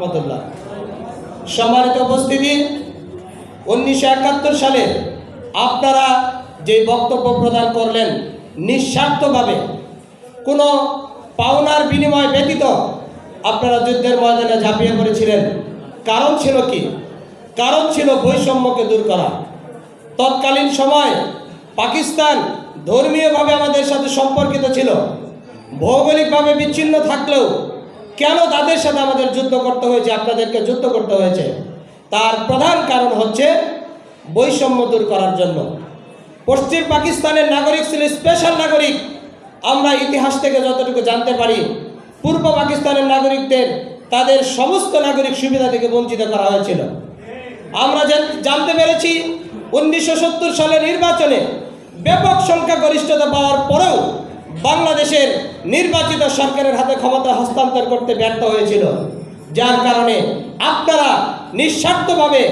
রহমতুল্লাহ। সম্মানিত উপস্থিতি, উনিশশো একাত্তর সালে আপনারা যে বক্তব্য প্রদান করলেন, নিঃস্বার্থভাবে কোনো পাওনার বিনিময় ব্যতীত আপনারা যুদ্ধের ময়দানে ঝাঁপিয়ে পড়েছিলেন। কারণ ছিল কি? কারণ ছিল বৈষম্যকে দূর করা। তৎকালীন সময় পাকিস্তান ধর্মীয়ভাবে আমাদের সাথে সম্পর্কিত ছিল। ভৌগোলিকভাবে বিচ্ছিন্ন থাকলেও কেন তাদের সাথে আমাদের যুদ্ধ করতে হয়েছে, আপনাদেরকে যুদ্ধ করতে হয়েছে? তার প্রধান কারণ হচ্ছে বৈষম্য দূর করার জন্য। পশ্চিম পাকিস্তানের নাগরিক ছিল স্পেশাল নাগরিক। আমরা ইতিহাস থেকে যতটুকু জানতে পারি, পূর্ব পাকিস্তানের নাগরিকদের তাদের সমস্ত নাগরিক সুবিধা থেকে বঞ্চিত করা হয়েছিল। আমরা জানতে পেরেছি উনিশশো সত্তর সালের নির্বাচনে ব্যাপক সংখ্যা গরিষ্ঠতা পাওয়ার পরেও বাংলাদেশের নির্বাচিত সরকারের হাতে ক্ষমতা হস্তান্তর করতে ব্যর্থ হয়েছিল। যার কারণে আপনারা নিঃস্বার্থভাবে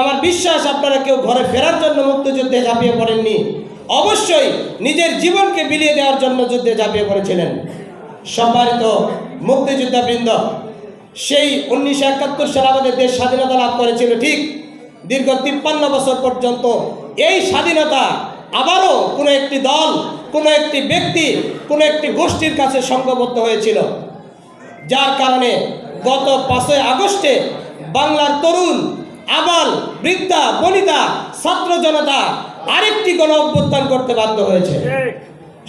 আমার বিশ্বাস, আপনারা কেউ ঘরে ফেরার জন্য মুক্তিযুদ্ধে ঝাঁপিয়ে পড়েননি। অবশ্যই নিজের জীবনকে বিলিয়ে দেওয়ার জন্য যুদ্ধে ঝাঁপিয়ে পড়েছিলেন। সম্মানিত মুক্তিযোদ্ধাবৃন্দ, সেই উনিশশো একাত্তর সালে আমাদের দেশ স্বাধীনতা লাভ করেছিল, ঠিক দীর্ঘ তিপ্পান্ন বছর পর্যন্ত এই স্বাধীনতা আবারও কোনো একটি দল কোনো একটি ব্যক্তি, কোনো একটি গোষ্ঠীর কাছে সংঘবদ্ধ হয়েছিল। যার কারণে গত পাঁচই আগস্টে বাংলার তরুণ, আবাল, বৃদ্ধা, বনিতা, ছাত্র জনতা আরেকটি গণ অভ্যুত্থান করতে বাধ্য হয়েছে।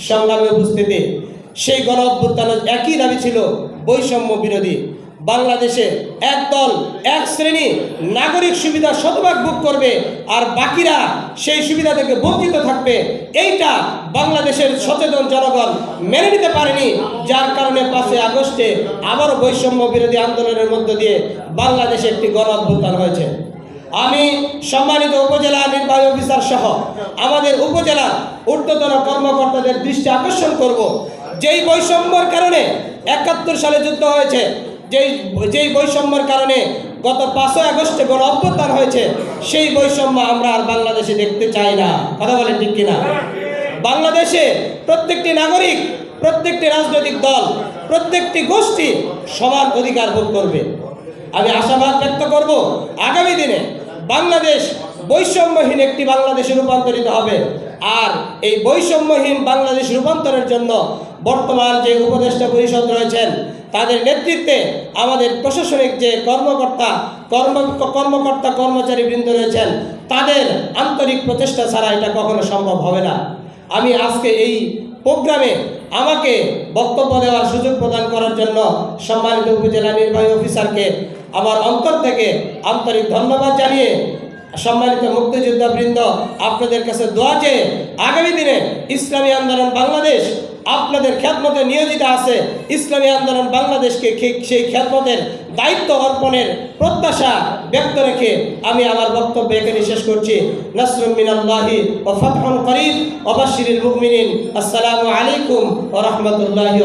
সংগ্রামী উপস্থিতি, সেই গণ অভ্যুত্থানের একই দাবি ছিল বৈষম্য বিরোধী। বাংলাদেশে এক দল, এক শ্রেণি নাগরিক সুবিধা শতভাগ ভোগ করবে আর বাকিরা সেই সুবিধা থেকে বঞ্চিত থাকবে। এইটা বাংলাদেশের সচেতন জনগণ মেনে নিতে পারেনি, যার কারণে পাঁচই আগস্টে আবারও বৈষম্য বিরোধী আন্দোলনের মধ্য দিয়ে বাংলাদেশে একটি গণ অভ্যুত্থান হয়েছে। আমি সম্মানিত উপজেলা নির্বাহী অফিসার সহ আমাদের উপজেলা ঊর্ধ্বতন কর্মকর্তাদের দৃষ্টি আকর্ষণ করব। যেই বৈষম্যর কারণে একাত্তর সালে যুদ্ধ হয়েছে যেই যেই বৈষম্যর কারণে গত পাঁচই আগস্টে গণ অভ্যুত্থান হয়েছে, সেই বৈষম্য আমরা আর বাংলাদেশে দেখতে চাই না। কথা বলেন ঠিক কিনা? বাংলাদেশে প্রত্যেকটি নাগরিক, প্রত্যেকটি রাজনৈতিক দল, প্রত্যেকটি গোষ্ঠী সমান অধিকার ভোগ করবে। আমি আশাবাদ ব্যক্ত করব, আগামী দিনে বাংলাদেশ বৈষম্যহীন একটি বাংলাদেশে রূপান্তরিত হবে। আর এই বৈষম্যহীন বাংলাদেশ রূপান্তরের জন্য বর্তমান যে উপদেষ্টা পরিষদ রয়েছেন তাদের নেতৃত্বে আমাদের প্রশাসনিক যে কর্মকর্তা, কর্ম, কর্মকর্তা কর্মচারী বৃন্দ রয়েছেন, তাদের আন্তরিক প্রচেষ্টা ছাড়া এটা কখনো সম্ভব হবে না। আমি আজকে এই প্রোগ্রামে আমাকে বক্তব্য দেওয়ার সুযোগ প্রদান করার জন্য সম্মানিত উপজেলা নির্বাহী অফিসারকে আমার অন্তর থেকে আন্তরিক ধন্যবাদ জানিয়ে সম্মানিত মুক্তিযোদ্ধা বৃন্দ আপনাদের কাছে দোয়া চেয়ে আগামী দিনে ইসলামী আন্দোলন বাংলাদেশ আপনাদের খ্যাতমতে নিয়োজিত আছে। ইসলামী আন্দোলন বাংলাদেশকে সেই খ্যাতমতের দায়িত্ব অর্পণের প্রত্যাশা ব্যক্ত রেখে আমি আমার বক্তব্য এখানে শেষ করছি। মিনাল্লাহি ও ফতহন করিম অবাসির মুমিনিন। আসসালামু আলাইকুম ও রহমতুল্লাহি